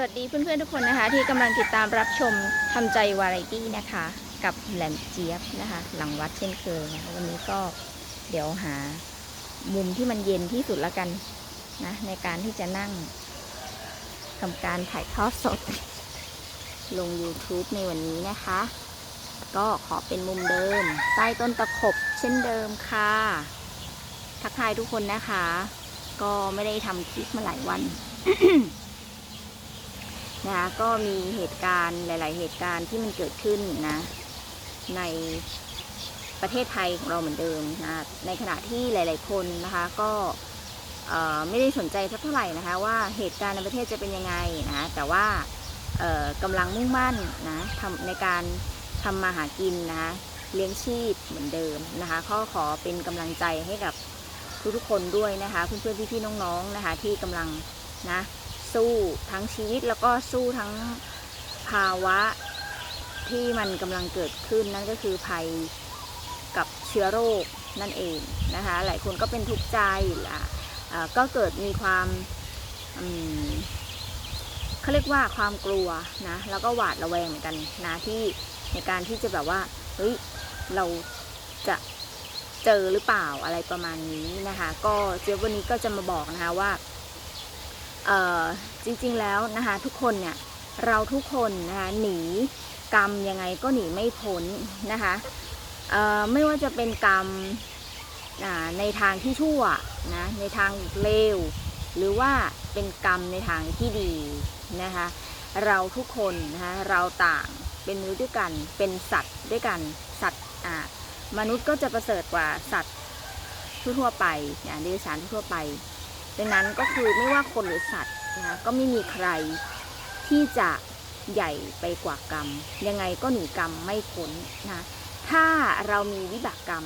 สวัสดีเพื่อนๆทุกคนนะคะ ที่กำลังติดตามรับชมทำใจวาไรตี้นะคะ กับแหลมเจี๊ยบนะคะ หลังวัดเช่นเคยนะคะวันนี้ก็เดี๋ยวหามุมที่มันเย็นที่สุดแล้วกันนะในการที่จะนั่งทำการถ่ายทอดสด ลง YouTube ในวันนี้นะคะ ก็ขอเป็นมุมเดิม ใต้ต้นตะขบเช่นเดิมค่ะ ทักทายทุกคนนะคะ ก็ไม่ได้ทำคลิปมาหลายวัน นะคะก็มีเหตุการณ์หลาย ๆ เหตุการณ์ที่มันเกิดขึ้นนะในประเทศไทยของเราเหมือนเดิมนะในขณะที่หลาย ๆ คนนะคะก็ไม่ได้สนใจสักเท่าไหร่นะคะว่าเหตุการณ์ในประเทศจะเป็นยังไงนะแต่ว่าเอ่อกำลังมุ่งมั่นนะทำในการทำมาหากินนะคะเลี้ยงชีพเหมือนเดิมนะคะก็ขอเป็นกำลังใจให้กับทุกๆคนด้วยนะคะเพื่อนๆพี่ๆน้องๆนะคะที่กำลังนะ สู้ทั้งชีวิตแล้วก็สู้ทั้งภาวะที่มันกำลังเกิดขึ้นนั่นก็คือภัยกับเชื้อโรคนั่นเองนะคะ หลายคนก็เป็นทุกข์ใจละก็เกิดมีความเขาเรียกว่าความกลัวนะ แล้วก็หวาดระแวงเหมือนกันนะที่ในการที่จะแบบว่าเฮ้ยเราจะเจอหรือเปล่าอะไรประมาณนี้นะคะ ก็เจี๊ยบวันนี้ก็จะมาบอกนะคะว่า จริงๆแล้วนะคะทุกคนเนี่ยเราทุกคนนะคะหนีกรรมยังไงก็หนีไม่พ้นนะคะไม่ว่าจะเป็นกรรมในทางที่ชั่วนะในทางเลวหรือว่าเป็นกรรมในทางที่ดีนะคะเราทุกคนนะคะเราต่างเป็นมนุษย์ด้วยกันเป็นสัตว์ด้วยกันสัตว์อ่ามนุษย์ก็จะประเสริฐกว่าสัตว์ทั่วไปอย่างเดรัจฉานทั่วไป ดังนั้นก็คือไม่ว่าคนหรือสัตว์นะก็ไม่มีใครที่จะใหญ่ไปกว่ากรรม ยังไงก็หนีกรรมไม่พ้นนะถ้าเรามีวิบากกรรม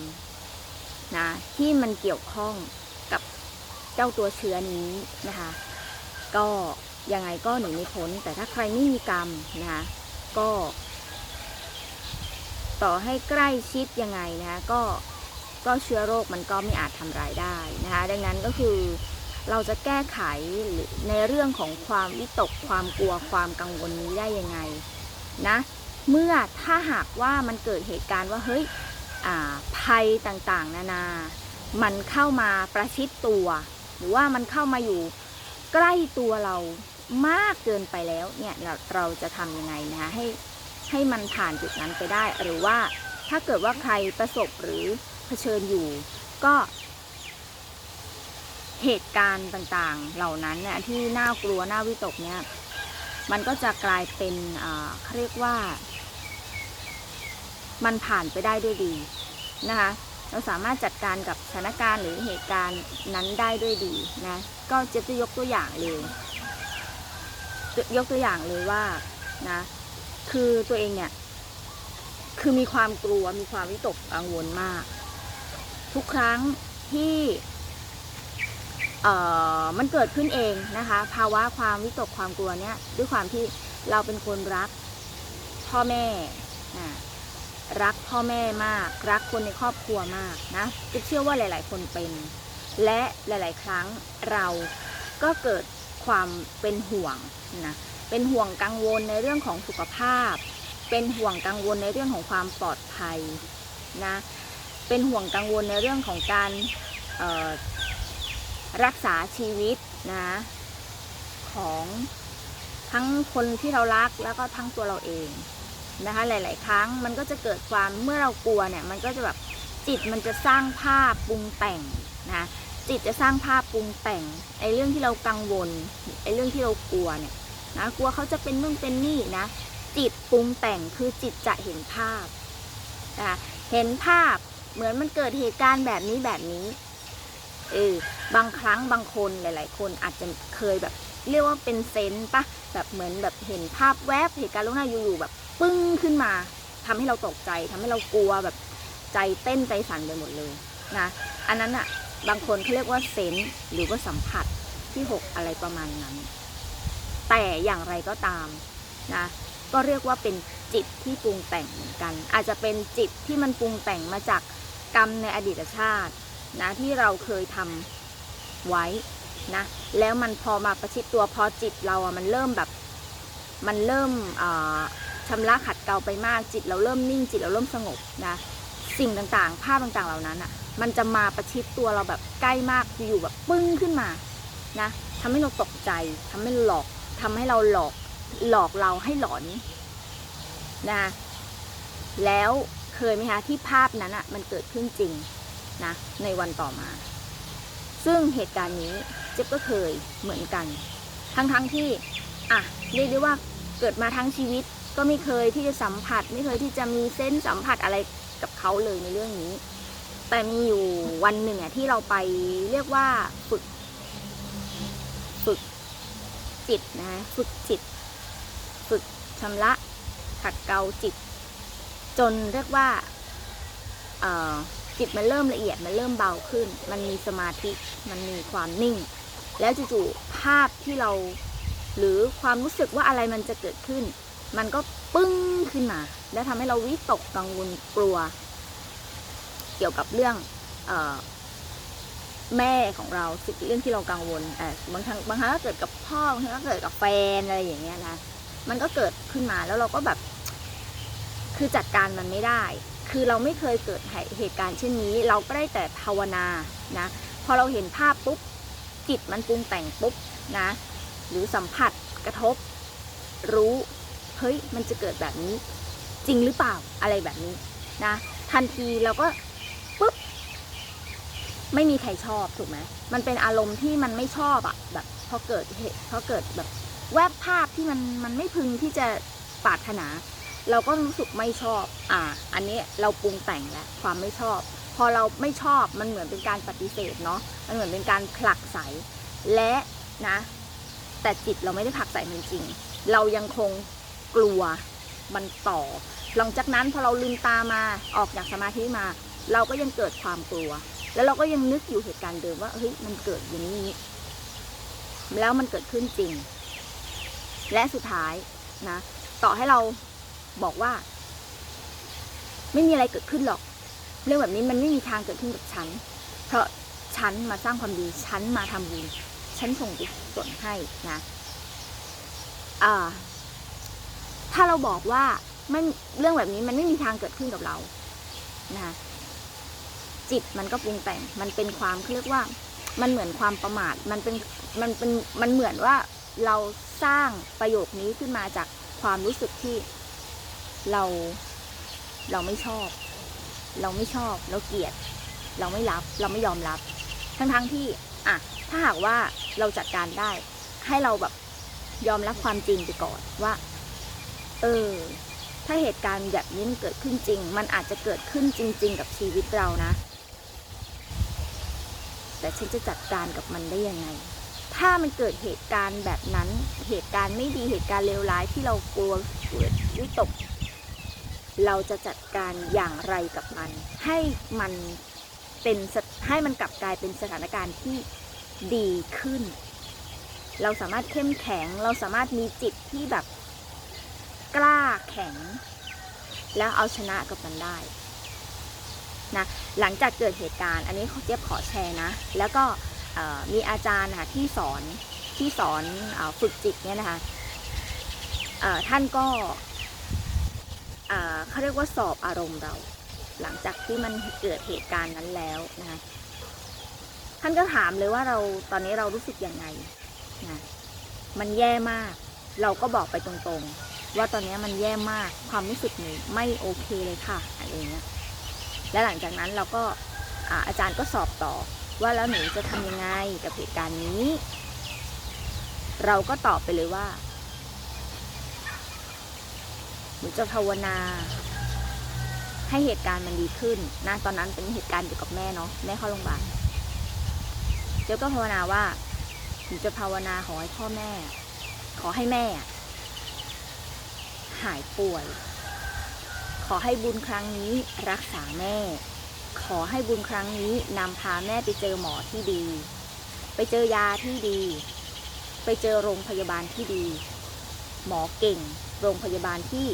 นะที่มันเกี่ยวข้องกับเจ้าตัวเชื้อนี้นะคะก็ยังไงก็หนีไม่พ้น แต่ถ้าใครไม่มีกรรมนะคะก็ ต่อให้ใกล้ชิดยังไงนะคะก็ก็เชื้อโรคมันก็ไม่อาจทำร้ายได้นะคะดังนั้นก็คือ เราจะแก้ไขในเรื่องของความวิตกความกลัวความกังวลนี้ได้ยังไงนะเมื่อถ้าหากว่ามันเกิดเหตุการณ์ว่าเฮ้ยภัยต่างๆ นานา มันเข้ามาประชิดตัว หรือว่ามันเข้ามาอยู่ใกล้ตัวเรามากเกินไปแล้วเนี่ยเราเราจะทำยังไงนะคะให้ให้มันผ่านจุดนั้นไปได้ หรือว่าถ้าเกิดว่าใครประสบหรือเผชิญอยู่ ก็ เหตุการณ์ต่างๆ เหล่านั้นเนี่ยที่น่ากลัวน่าวิตกเนี่ยมันก็จะกลายเป็นเขาเรียกว่า มันผ่านไปได้ด้วยดีนะคะ เราสามารถจัดการกับสถานการณ์หรือเหตุการณ์นั้นได้ด้วยดีนะก็จะจะยกตัวอย่างเลยยกตัวอย่างเลยว่านะคือตัวเองเนี่ยคือมีความกลัวมีความวิตกกังวลมาก ทุกครั้งที่ มันเกิดขึ้นเองนะคะ ภาวะความวิตกความกลัวเนี้ยด้วยความที่เราเป็นคนรักพ่อแม่นะรักพ่อแม่มาก รักคนในครอบครัวมากนะจะเชื่อว่าหลาย ๆ คนเป็น และหลาย ๆ ครั้งเราก็เกิดความเป็นห่วงนะเป็นห่วงกังวลในเรื่องของสุขภาพ เป็นห่วงกังวลในเรื่องของความปลอดภัยนะเป็นห่วงกังวลในเรื่องของการ รักษาชีวิตนะของทั้งคนที่เรารักแล้วก็ทั้งตัวเราเองนะคะหลาย ๆ ครั้งมันก็จะเกิดความเมื่อเรากลัวเนี่ยมันก็จะแบบจิตมันจะสร้างภาพปรุงแต่งนะจิตจะสร้างภาพปรุงแต่งไอ้เรื่องที่เรากังวลไอ้เรื่องที่เรากลัวเนี่ยนะกลัวเขาจะเป็นนู่นเป็นนี่นะจิตปรุงแต่งคือจิตจะเห็นภาพนะคะเห็นภาพเหมือนมันเกิดเหตุการณ์แบบนี้แบบนี้เออ บางครั้งบางคนหลาย ๆ คนอาจจะเคยแบบเรียกว่าเป็นเซนส์ปะแบบเหมือนแบบเห็นภาพแวบเหตุการณ์ล่วงหน้าอยู่ๆแบบปึ้งขึ้นมาทำให้เราตกใจทำให้เรากลัวแบบใจเต้นใจสั่นไปหมดเลยนะอันนั้นอะบางคนเขาเรียกว่าเซนส์หรือว่าสัมผัสที่หกอะไรประมาณนั้น แต่อย่างไรก็ตามนะก็เรียกว่าเป็นจิตที่ปรุงแต่งเหมือนกัน อาจจะเป็นจิตที่มันปรุงแต่งมาจากกรรมในอดีตชาตินะที่เราเคยทำ ไว้นะแล้วมันพอมาประชิดตัวพอจิตเราอะมันเริ่มแบบ มันเริ่มอ่าชำระขัดเกลาไปมากจิตเราเริ่มนิ่งจิตเราเริ่มสงบนะสิ่งต่างๆ ภาพต่างๆเหล่านั้นอะมันจะมาประชิดตัวเราแบบใกล้มากอยู่แบบปึ้งขึ้นมานะทำให้เราตกใจทำให้หลอกทำให้เราหลอกหลอกเราให้หลอนนะแล้วเคยไหมคะที่ภาพนั้นอะมันเกิดขึ้นจริงนะในวันต่อมา ซึ่งเหตุการณ์นี้เจ๊บก็เคยเหมือนกัน ทั้งๆทที่อะเรียกได้ว่าเกิดมาทั้งชีวิตก็ไม่เคยที่จะสัมผัส ไม่เคยที่จะมีเส้นสัมผัสอะไรกับเขาเลยในเรื่องนี้ แต่มีอยู่วันหนึ่งอะที่เราไปเรียกว่าฝึก ฝึกจิตนะฝึกจิต ฝึกชำระขัดเกลาจิต จนเรียกว่าเอ่อ จิตมันเริ่มละเอียดมันเริ่มเบาขึ้น มันมีสมาธิมันมีความนิ่ง แล้วจู่ๆภาพที่เรา หรือความรู้สึกว่าอะไรมันจะเกิดขึ้น มันก็ปึ้งขึ้นมา แล้วทำให้เราวิตกกังวลกลัว เกี่ยวกับเรื่องออแม่ของเราสิ่งเรื่องที่เรากังวลบางครั้งบางครั้งก็เกิดกับพ่อบางครั้งก็เกิดกับแฟนอะไรอย่างเงี้ยนะมันก็เกิดขึ้นมาแล้วเราก็แบบ คือจัดการมันไม่ได้ คือเราไม่เคยเกิดเหตุการณ์เช่นนี้ เราก็ได้แต่ภาวนานะพอเราเห็นภาพปุ๊บจิตมันปรุงแต่งปุ๊บนะหรือสัมผัสกระทบ รู้เฮ้ยมันจะเกิดแบบนี้ จริงหรือเปล่าอะไรแบบนี้นะทันทีเราก็ปุ๊บไม่มีใครชอบถูกไหมมันเป็นอารมณ์ที่มันไม่ชอบอะแบบพอเกิดเหตุพอเกิดแบบแวบภาพที่มันมันไม่พึงที่จะปรารถนา เราก็รู้สึกไม่ชอบ อ่า อันนี้เราปรุงแต่งแล้วความไม่ชอบ พอเราไม่ชอบมันเหมือนเป็นการปฏิเสธเนาะ มันเหมือนเป็นการผลักใส และนะ แต่จิตเราไม่ได้ผลักใสมันจริง เรายังคงกลัวมันต่อ หลังจากนั้นพอเราลืมตามา ออกจากสมาธิมา เราก็ยังเกิดความกลัว แล้วเราก็ยังนึกอยู่เหตุการณ์เดิมว่า เฮ้ย มันเกิดอย่างนี้ แล้วมันเกิดขึ้นจริง และสุดท้ายนะ ต่อให้เรา บอกว่า ไม่มีอะไรเกิดขึ้นหรอก เรื่องแบบนี้มันไม่มีทางเกิดขึ้นกับฉัน เพราะฉันมาสร้างความดี ฉันมาทำบุญ ฉันส่งบุญส่วนให้นะอ่าถ้าเราบอกว่าไม่เรื่องแบบนี้มันไม่มีทางเกิดขึ้นกับเรานะคะจิตมันก็ปรุงแต่ง มันเป็นความเขาเรียกว่า มันเหมือนความประมาท มันเป็น มันเป็น มันเหมือนว่าเราสร้างประโยคนี้ขึ้นมาจากความรู้สึกที่ เราเราไม่ชอบ เราไม่ชอบ เราเกลียด เราไม่รับ เราไม่ยอมรับ ทั้งๆทที่อะถ้าหากว่าเราจัดการได้ ให้เราแบบยอมรับความจริงไปก่อนว่า เออ ถ้าเหตุการณ์แบบนี้มันเกิดขึ้นจริง มันอาจจะเกิดขึ้นจริง ๆ กับชีวิตเรานะ แต่ฉันจะจัดการกับมันได้ยังไง ถ้ามันเกิดเหตุการณ์แบบนั้น เหตุการณ์ไม่ดี เหตุการณ์เลวร้ายที่เรากลัวเกิดวิตก เราจะจัดการอย่างไรกับมัน ให้มันเป็นให้มันกลับกลายเป็นสถานการณ์ที่ดีขึ้น เราสามารถเข้มแข็ง เราสามารถมีจิตที่แบบกล้าแข็ง แล้วเอาชนะกับมันได้นะหลังจากเกิดเหตุการณ์ อันนี้เจี๊ยบขอแชร์นะ แล้วก็มีอาจารย์ค่ะที่สอนที่สอนอฝึกจิตเนี่ยนะคะท่านก็ เขาเรียกว่าสอบอารมณ์เรา หลังจากที่มันเกิดเหตุการณ์นั้นแล้วนะคะท่านก็ถามเลยว่าเราตอนนี้เรารู้สึกยังไงนะมันแย่มาก เราก็บอกไปตรงๆ ว่าตอนนี้มันแย่มากความรู้สึกหนูไม่โอเคเลยค่ะอะไรเงี้ยและหลังจากนั้นเราก็อาอาจารย์ก็สอบต่อว่าแล้วหนูจะทำยังไงกับเหตุการณ์นี้ เราก็ตอบไปเลยว่า หนูจะภาวนา ให้เหตุการณ์มันดีขึ้นนะตอนนั้นเป็นเหตุการณ์เกี่ยวกับแม่เนาะแม่เข้าโรงพยาบาลเจ้าก็ภาวนาว่าหนูจะภาวนาขอให้พ่อแม่ ขอให้แม่ หายป่วย ขอให้บุญครั้งนี้รักษาแม่ ขอให้บุญครั้งนี้นำพาแม่ไปเจอหมอที่ดี ไปเจอยาที่ดี ไปเจอโรงพยาบาลที่ดี หมอเก่ง โรงพยาบาลที่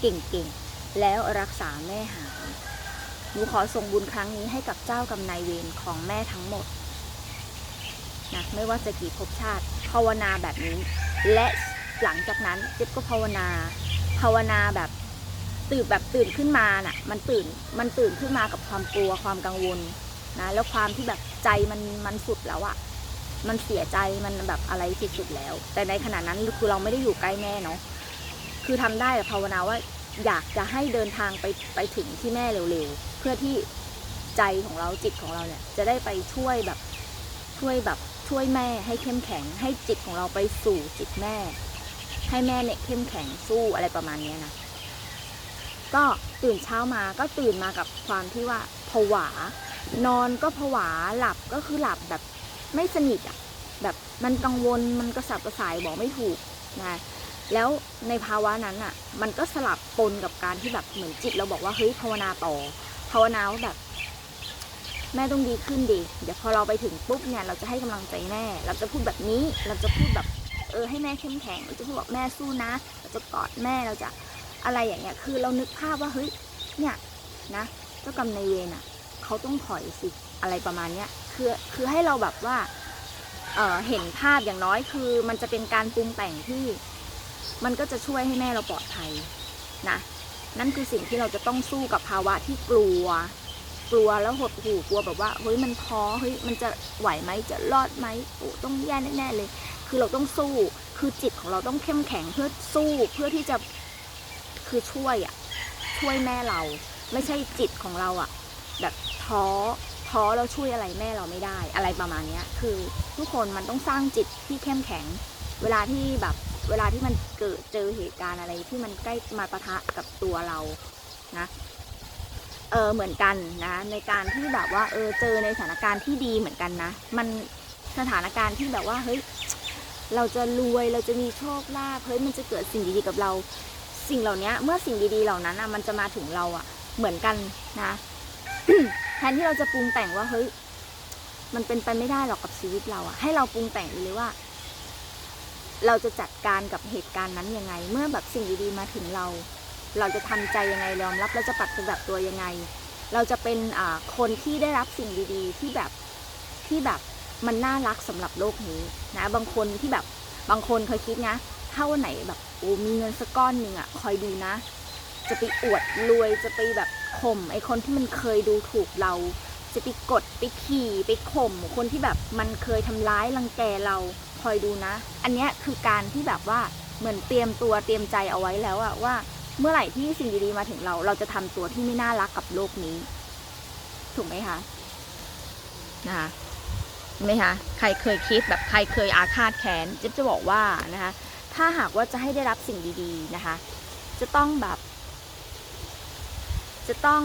เก่งๆ แล้วรักษาแม่หาย หนูขอส่งบุญครั้งนี้ให้กับเจ้ากรรมนายเวรของแม่ทั้งหมดนะไม่ว่าจะกี่ภพชาติ ภาวนาแบบนี้ และหลังจากนั้นเจ๊บก็ภาวนา ภาวนาแบบตื่นแบบตื่นขึ้นมาน่ะ มันตื่น มันตื่นขึ้นมากับความกลัวความกังวลนะ แล้วความที่แบบใจมันมันสุดแล้วอะมันเสียใจมันแบบอะไรสุดๆแล้ว แต่ในขณะนั้นคือเราไม่ได้อยู่ใกล้แม่เนาะ คือทำได้แต่ภาวนาว่าอยากจะให้เดินทางไปไปถึงที่แม่เร็วๆ เพื่อที่ใจของเราจิตของเราเนี่ย จะได้ไปช่วยแบบช่วยแบบช่วยแม่ให้เข้มแข็ง ให้จิตของเราไปสู่จิตแม่ ให้แม่เนี่ยเข้มแข็งสู้อะไรประมาณนี้นะก็ตื่นเช้ามาก็ตื่นมากับความที่ว่าผวา นอนก็ผวาหลับก็คือหลับแบบไม่สนิทอะแบบมันกังวลมันกระสับกระส่ายบอกไม่ถูกนะ แล้วในภาวะนั้นอะมันก็สลับปนกับการที่แบบเหมือนจิต เราบอกว่าเฮ้ยภาวนาต่อภาวนาว่าแบบ แม่ต้องดีขึ้นดีเดี๋ยวพอเราไปถึงปุ๊บเนี่ยเราจะให้กำลังใจแม่ เราจะพูดแบบนี้ เราจะพูดแบบเออให้แม่เข้มแข็งเราจะพูดแบบแม่สู้นะ เราจะกอดแม่เราจะอะไรอย่างเงี้ย คือเรานึกภาพว่าเฮ้ยเนี่ยนะเจ้ากรรมนายเวรอะเขาต้องถอยสิอะไรประมาณเนี้ยคือคือให้เราแบบว่าเออเห็นภาพอย่างน้อยคือ มันจะเป็นการปรุงแต่งที่ มันก็จะช่วยให้แม่เราปลอดภัยนะนั่นคือสิ่งที่เราจะต้องสู้กับภาวะที่กลัว กลัวแล้วหดหู่กลัวแบบว่าเฮ้ยมันท้อเฮ้ยมันจะไหวไหมจะรอดไหมโอ้ต้องแย่แน่ๆเลย คือเราต้องสู้คือจิตของเราต้องเข้มแข็งเพื่อสู้เพื่อที่จะคือช่วยอะช่วยแม่เรา ไม่ใช่จิตของเราอะแบบท้อท้อแล้วช่วยอะไรแม่เราไม่ได้อะไรประมาณเนี้ยคือทุกคนมันต้องสร้างจิตที่เข้มแข็ง เวลาที่แบบ เวลาที่มันเกิดเจอเหตุการณ์อะไรที่มันใกล้มาปะทะกับตัวเรานะเออเหมือนกันนะในการที่แบบว่าเออเจอในสถานการณ์ที่ดีเหมือนกันนะ มันสถานการณ์ที่แบบว่าเฮ้ยเราจะรวยเราจะมีโชคลาภเฮ้ยมันจะเกิดสิ่งดีๆกับเรา สิ่งเหล่านี้เมื่อสิ่งดีๆเหล่านั้นอะมันจะมาถึงเราอะ เหมือนกันนะแทนที่เราจะปรุงแต่งว่าเฮ้ยมันเป็นไปไม่ได้หรอกกับชีวิตเราอะ ให้เราปรุงแต่งเลยว่า เราจะจัดการกับเหตุการณ์นั้นยังไง เมื่อแบบสิ่งดีๆมาถึงเรา เราจะทำใจยังไงยอมรับเราจะปฏิบัติตัวยังไง เราจะเป็นคนที่ได้รับสิ่งดีๆ ที่แบบที่แบบมันน่ารักสำหรับโลกนี้นะบางคนที่แบบบางคนเคยคิดนะถ้าวันไหนแบบโอ้มีเงินสักก้อนหนึ่งอะคอยดูนะ จะไปอวดรวยจะไปแบบข่มไอคนที่มันเคยดูถูกเรา จะไปกดไปขี่ไปข่มคนที่แบบมันเคยทำร้ายรังแกเราคอยดูนะ อันเนี้ยคือการที่แบบว่าเหมือนเตรียมตัวเตรียมใจเอาไว้แล้วอะว่า เมื่อไหร่ที่สิ่งดีๆมาถึงเรา เราจะทำตัวที่ไม่น่ารักกับโลกนี้ ถูกไหมคะนะคะเห็นไหมคะใครเคยคิดแบบใครเคยอาฆาตแค้นเจ๊บจะบอกว่านะคะ ถ้าหากว่าจะให้ได้รับสิ่งดีๆนะคะ จะต้องแบบ จะต้อง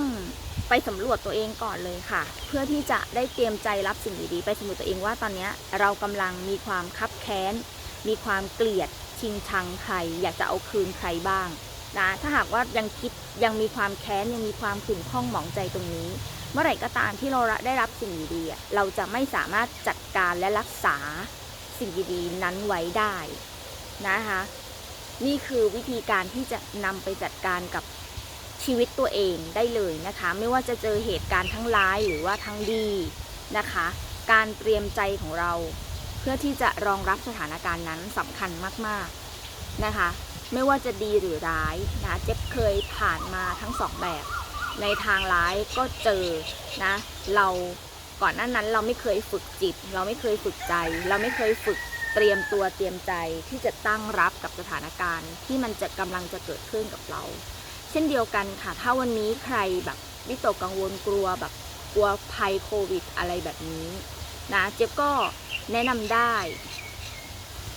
ไปสำรวจตัวเองก่อนเลยค่ะ เพื่อที่จะได้เตรียมใจรับสิ่งดีๆไปสำรวจตัวเองว่าตอนนี้เรากำลังมีความคับแค้น มีความเกลียดชิงชังใคร อยากจะเอาคืนใครบ้างนะถ้าหากว่ายังคิดยังมีความแค้นยังมีความขุ่นข้องหมองใจตรงนี้ เมื่อไหร่ก็ตามที่เราได้รับสิ่งดีๆเราจะไม่สามารถจัดการและรักษาสิ่งดีๆนั้นไว้ได้นะคะ นี่คือวิธีการที่จะนำไปจัดการกับ ชีวิตตัวเองได้เลยนะคะ ไม่ว่าจะเจอเหตุการณ์ทั้งร้ายหรือว่าทั้งดีนะคะ การเตรียมใจของเรา เพื่อที่จะรองรับสถานการณ์นั้นสำคัญมากๆนะคะ ไม่ว่าจะดีหรือร้ายนะเจ๊บเคยผ่านมาทั้งสองแบบ ในทางร้ายก็เจอนะเราก่อนหน้านั้นเราไม่เคยฝึกจิต เราไม่เคยฝึกใจ เราไม่เคยฝึกเตรียมตัวเตรียมใจที่จะตั้งรับกับสถานการณ์ที่มันจะกำลังจะเกิดขึ้นกับเรา เช่นเดียวกันค่ะ ถ้าวันนี้ใครแบบวิตกกังวลกลัวแบบกลัวภัยโควิดอะไรแบบนี้นะเจ๊บก็แนะนำได้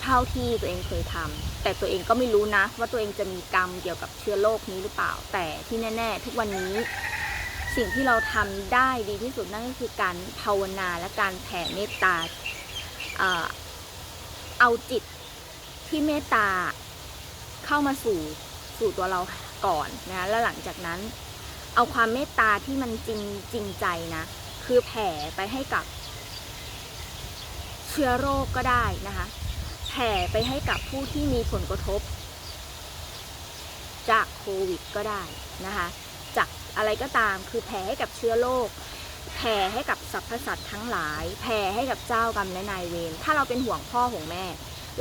เท่าที่ตัวเองเคยทำแต่ตัวเองก็ไม่รู้นะ ว่าตัวเองจะมีกรรมเกี่ยวกับเชื้อโรคนี้หรือเปล่า แต่ที่แน่ ๆ ทุกวันนี้สิ่งที่เราทำได้ดีที่สุดนั่นก็คือการภาวนาและการแผ่เมตตาเอ่อเอาจิตที่เมตตาเข้ามาสู่สู่ตัวเรา ก่อนนะแล้วหลังจากนั้น เอาความเมตตาที่มันจริงจริงใจนะ คือแผ่ไปให้กับเชื้อโรคก็ได้นะคะแผ่ไปให้กับผู้ที่มีผลกระทบ จากโควิดก็ได้นะคะจากอะไรก็ตามคือแผ่ให้กับเชื้อโรคแผ่ให้กับสรรพสัตว์ทั้งหลาย แผ่ให้กับเจ้ากรรมและนายเวรถ้าเราเป็นห่วงพ่อห่วงแม่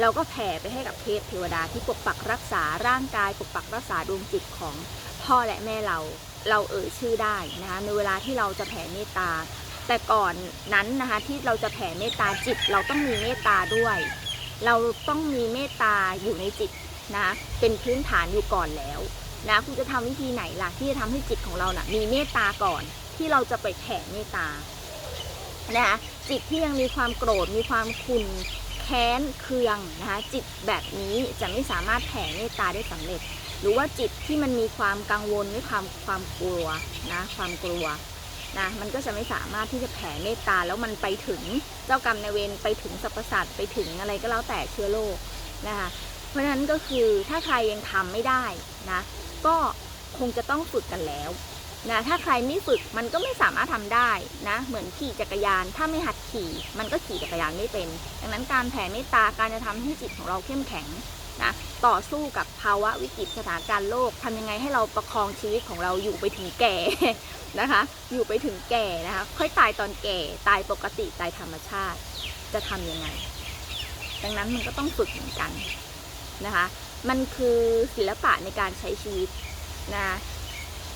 เราก็แผ่ไปให้กับเทพเทวดาที่ปกปักรักษาร่างกาย ปกปักรักษาดวงจิตของพ่อและแม่เราเราเอ่ยชื่อได้นะคะในเวลาที่เราจะแผ่เมตตา แต่ก่อนนั้นนะคะที่เราจะแผ่เมตตาจิต เราต้องมีเมตตาด้วย เราต้องมีเมตตาอยู่ในจิตนะเป็นพื้นฐานอยู่ก่อนแล้วนะคุณจะทำวิธีไหนล่ะที่จะทำให้จิตของเรานะ่ะมีเมตตาก่อนที่เราจะไปแผ่เมตตานะคะจิตที่ยังมีความโกรธมีความขุ่น ค้นเคืองนะคะจิตแบบนี้จะไม่สามารถแผ่เมตตาได้สำเร็จ หรือว่าจิตที่มันมีความกังวลมีความความกลัวนะความกลัวนะมันก็จะไม่สามารถที่จะแผ่เมตตาแล้วมันไปถึงเจ้ากรรมนายเวรไปถึงสรรพสัตว์ไปถึงอะไรก็แล้วแต่เชื้อโรคนะคะเพราะฉะนั้นก็คือถ้าใครยังทำไม่ได้นะก็คงจะต้องฝึกกันแล้ว นะถ้าใครไม่ฝึกมันก็ไม่สามารถทำได้นะเหมือนขี่จักรยาน ถ้าไม่หัดขี่ มันก็ขี่จักรยานไม่เป็น ดังนั้นการแผ่เมตตาการจะทำให้จิตของเราเข้มแข็งนะต่อสู้กับภาวะวิกฤตสถานการณ์โลกทำยังไงให้เราประคองชีวิตของเราอยู่ไปถึงแก่นะคะ อยู่ไปถึงแก่นะคะ ค่อยตายตอนแก่ตายปกติตายธรรมชาติ จะทำยังไง ดังนั้นมันก็ต้องฝึกเหมือนกันนะคะ มันคือศิลปะในการใช้ชีวิตนะ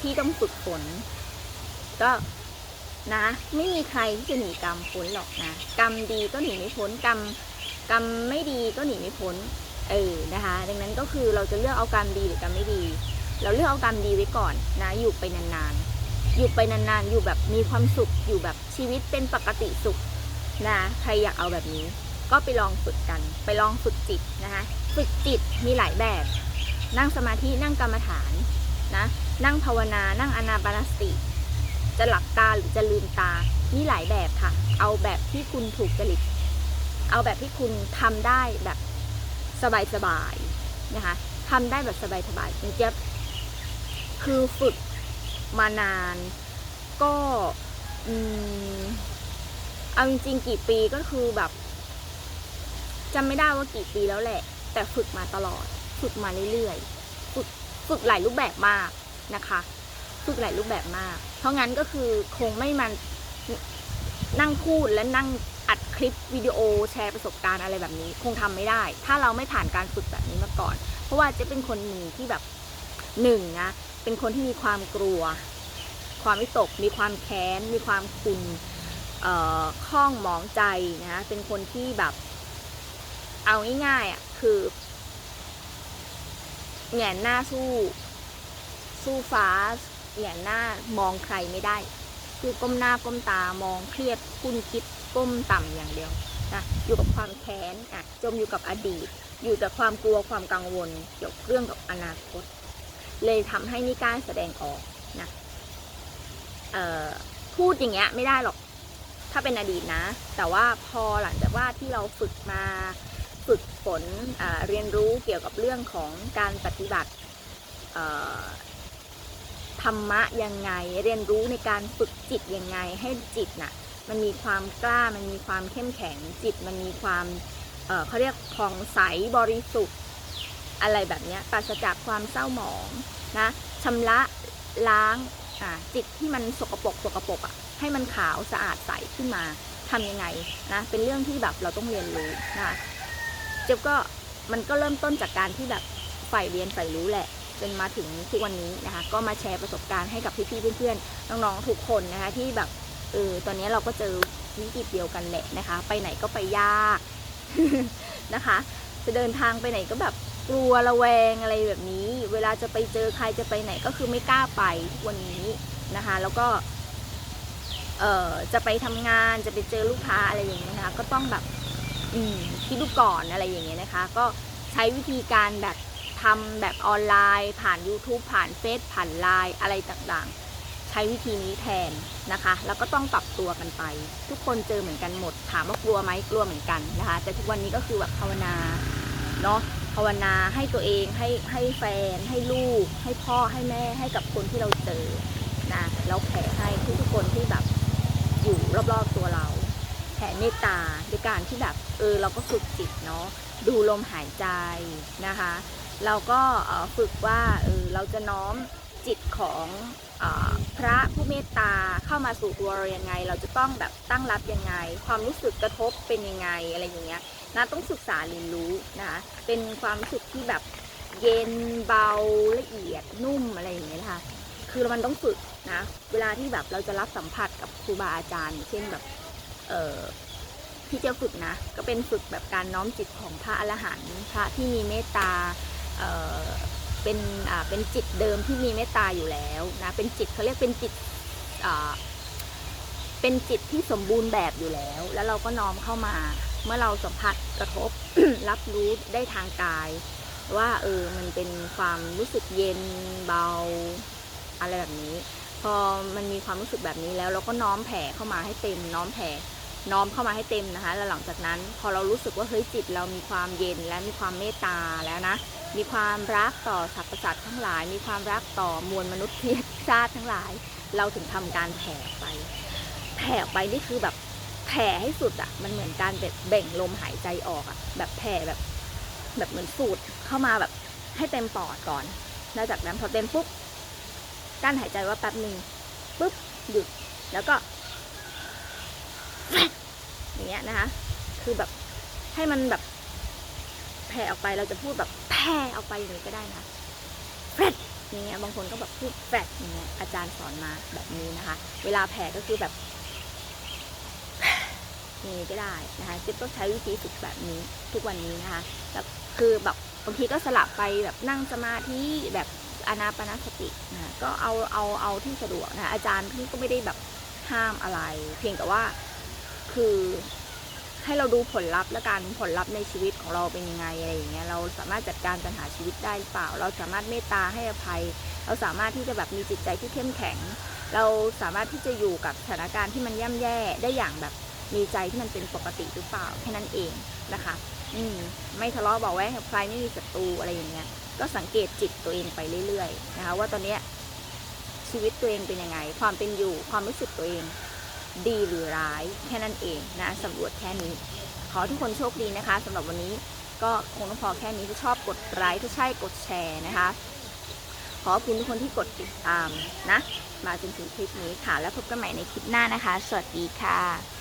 ที่ต้องฝึกฝน ก็นะ ไม่มีใครที่จะหนีกรรมพ้นหรอกนะ กรรมดีก็หนีไม่พ้นกรรมกรรมไม่ดีก็หนีไม่พ้น เออนะคะ ดังนั้นก็คือเราจะเลือกเอากรรมดีหรือกรรมไม่ดี เราเลือกเอากรรมดีไว้ก่อนนะ อยู่ไปนานๆ อยู่ไปนานๆ อยู่แบบมีความสุข อยู่แบบชีวิตเป็นปกติสุขนะ ใครอยากเอาแบบนี้ ก็ไปลองฝึกกัน ไปลองฝึกจิตนะคะ ฝึกจิตมีหลายแบบ นั่งสมาธิ นั่งกรรมฐานนะ นั่งภาวนา นั่งอนาปานสติ จะหลับตาหรือจะลืมตา มีหลายแบบค่ะ เอาแบบที่คุณถูกจริต เอาแบบที่คุณทำได้แบบสบายๆนะคะทำได้แบบสบายๆจริงๆคือฝึกมานาน ก็อเอาจริงๆกี่ปีก็คือแบบจำไม่ได้ว่ากี่ปีแล้วแหละ แต่ฝึกมาตลอด ฝึกมาเรื่อยๆ ฝึกฝึกหลายรูปแบบมาก นะคะ ฝึกหลายรูปแบบมาก เพราะงั้นก็คือคงไม่มันนั่งพูดและนั่งอัดคลิปวิดีโอแชร์ประสบการณ์อะไรแบบนี้ คงทำไม่ได้ ถ้าเราไม่ผ่านการฝึกแบบนี้มาก่อน เพราะว่าจะเป็นคนหนึ่งที่แบบหนึ่งนะเป็นคนที่มีความกลัว ความวิตก มีความแค้น มีความคุนเอ่อข้องหมองใจนะเป็นคนที่แบบ เอาง่ายๆอะคือแงนหน้าสู้ สู้ฟ้าแหงนหน้ามองใครไม่ได้ คือก้มหน้าก้มตามองเครียดคุณคิดก้มต่ำอย่างเดียวนะอยู่กับความแค้นอะจมอยู่กับอดีต อยู่แต่ความกลัวความกังวลเกี่ยวกับเรื่องกับอนาคต เลยทำให้ไม่กล้าแสดงออกนะเอ่อพูดอย่างเงี้ยไม่ได้หรอกถ้าเป็นอดีตนะ แต่ว่าพอหลังจากว่าที่เราฝึกมาฝึกฝนเรียนรู้เกี่ยวกับเรื่องของการปฏิบัติ รรมะยังไง เรียนรู้ในการฝึกจิตยังไง ให้จิตน่ะมันมีความกล้ามันมีความเข้มแข็งจิตมันมีความเเขาเรียกผ่องใสบริสุทธิ์ อะไรแบบนี้ปราศจากความเศร้าหมองนะชำระล้างจิตที่มันสกปรกสกปรกอะให้มันขาวสะอาดใสขึ้นมาทำยังไงนะเป็นเรื่องที่แบบเราต้องเรียนรู้นะคะเจ๊บก็มันก็เริ่มต้นจากการที่แบบใฝ่เรียนใฝ่รู้แหละ จนมาถึงทุกวันนี้นะคะ ก็มาแชร์ประสบการณ์ให้กับพี่ๆเพื่อนๆน้องๆทุกคนนะคะ ที่แบบเออตอนนี้เราก็เจอวิกฤตเดียวกันแหละนะคะ ไปไหนก็ไปยากนะคะ จะเดินทางไปไหนก็แบบกลัวระแวงอะไรแบบนี้ เวลาจะไปเจอใครจะไปไหนก็คือไม่กล้าไปทุกวันนี้นะคะ แล้วก็เอ่อจะไปทำงานจะไปเจอลูกค้าอะไรอย่างเงี้ยนะคะ ก็ต้องแบบอืมคิดดูก่อนอะไรอย่างเงี้ยนะคะ ก็ใช้วิธีการแบบ ทำแบบออนไลน์ ผ่าน YouTube ผ่านเฟซผ่านไลน์อะไรต่างๆ ใช้วิธีนี้แทนนะคะ แล้วก็ต้องปรับตัวกันไป ทุกคนเจอเหมือนกันหมด ถามว่ากลัวไหมกลัวเหมือนกันนะคะ แต่ทุกวันนี้ก็คือแบบภาวนาเนาะภาวนาให้ตัวเองให้ให้แฟน ให้ลูก ให้พ่อให้แม่ให้กับคนที่เราเจอนะแล้วแผ่ให้ทุกๆคนที่แบบอยู่รอบๆตัวเราแผ่เมตตาด้วยการที่แบบเออเราก็ฝึกจิตเนาะดูลมหายใจนะคะ เราก็ฝึกว่าเออเราจะน้อมจิตของอพระผู้เมตตาเข้ามาสู่ตัวเรายังไง เราจะต้องแบบตั้งรับยังไง ความรู้สึกกระทบเป็นยังไงอะไรอย่างเงี้ยนะต้องศึกษาเรียนรู้นะคะเป็นความรู้สึกที่แบบเย็นเบาละเอียดนุ่มอะไรอย่างเงี้ยนะคะคือมันต้องฝึกนะเวลาที่แบบเราจะรับสัมผัสกับครูบาอาจารย์ เช่นแบบเออที่จะฝึกนะ ก็เป็นฝึกแบบการน้อมจิตของพระอรหันต์พระที่มีเมตตา เเป็นเป็นจิตเดิมที่มีเมตตาอยู่แล้วนะเป็นจิตเขาเรียกเป็นจิตเป็นจิตที่สมบูรณ์แบบอยู่แล้ว แล้วเราก็น้อมเข้ามา เมื่อเราสัมผัสกระทบรับรู้ได้ทางกาย ว่าเออมันเป็นความรู้สึกเย็นเบาอะไรแบบนี้ พอมันมีความรู้สึกแบบนี้แล้วเราก็น้อมแผ่เข้ามาให้เต็ม น้อมแผ่น้อมเข้ามาให้เต็มนะคะ แล้วหลังจากนั้น พอเรารู้สึกว่าเฮ้ยจิตเรามีความเย็นและมีความเมตตาแล้วนะ มีความรักต่อสรรพสัตว์ทั้งหลาย มีความรักต่อมวลมนุษยชาติทั้งหลาย เราถึงทำการแผ่ไป แผ่ไปนี่คือแบบแผ่ให้สุดอะ่ะ มันเหมือนการแบบเบ่งลมหายใจออกอะ่ะ แบบแผ่แบบ แบบเหมือนสูดเข้ามาแบบให้เต็มปอดก่อน แล้วจากนั้นพอเต็มปุ๊บกั้นหายใจว่าแป๊บหนึ่งปุ๊บหยุดแล้วก็อย่างเงี้ยนะคะ คือแบบให้มันแบบแผ่ออกไปเราจะพูดแบบ แผ่ออกไปอย่างนี้ก็ได้นะแฟดอย่างเงี้ยบางคนก็แบบพูดแฟดอย่างเงี้ยอาจารย์สอนมาแบบนี้นะคะ เวลาแผ่ก็คือแบบนี้ก็ได้นะคะจิ๊บก็ใช้วิธีฝึกแบบนี้ทุกวันนี้นะคะแบบคือแบบบางทีก็สลับไปแบบนั่งสมาธิแบบอานาปานสตินะก็เอาเอาเอาที่สะดวกนะคะอาจารย์พี่ก็ไม่ได้แบบห้ามอะไร เพียงแต่ว่าคือ ให้เราดูผลลัพธ์และการผลลัพธ์ในชีวิตของเราเป็นยังไงอะไรอย่างเงี้ยเราสามารถจัดการปัญหาชีวิตได้หรือเปล่า เราสามารถเมตตาให้อภัย เราสามารถที่จะแบบมีจิตใจที่เข้มแข็ง เราสามารถที่จะอยู่กับสถานการณ์ที่มันย่ำแย่ได้อย่างแบบมีใจที่มันเป็นปกติหรือเปล่าแค่นั้นเองนะคะ อืมไม่ทะเลาะเบอกแว้งกับใครไม่มีศัตรูอะไรอย่างเงี้ย ก็สังเกตจิตตัวเองไปเรื่อยๆนะคะ ว่าตอนเนี้ยชีวิตตัวเองเป็นยังไง ความเป็นอยู่ความรู้สึกตัวเอง ดีหรือร้ายแค่นั้นเองนะสำรวจแค่นี้ ขอทุกคนโชคดีนะคะสำหรับวันนี้ก็คงต้องพอแค่นี้ถ้าชอบกดไลค์ถ้าใช่กดแชร์นะคะ ขอบคุณทุกคนที่กดติดตามนะ มาจนถึงคลิปนี้ค่ะ แล้วพบกันใหม่ในคลิปหน้านะคะ สวัสดีค่ะ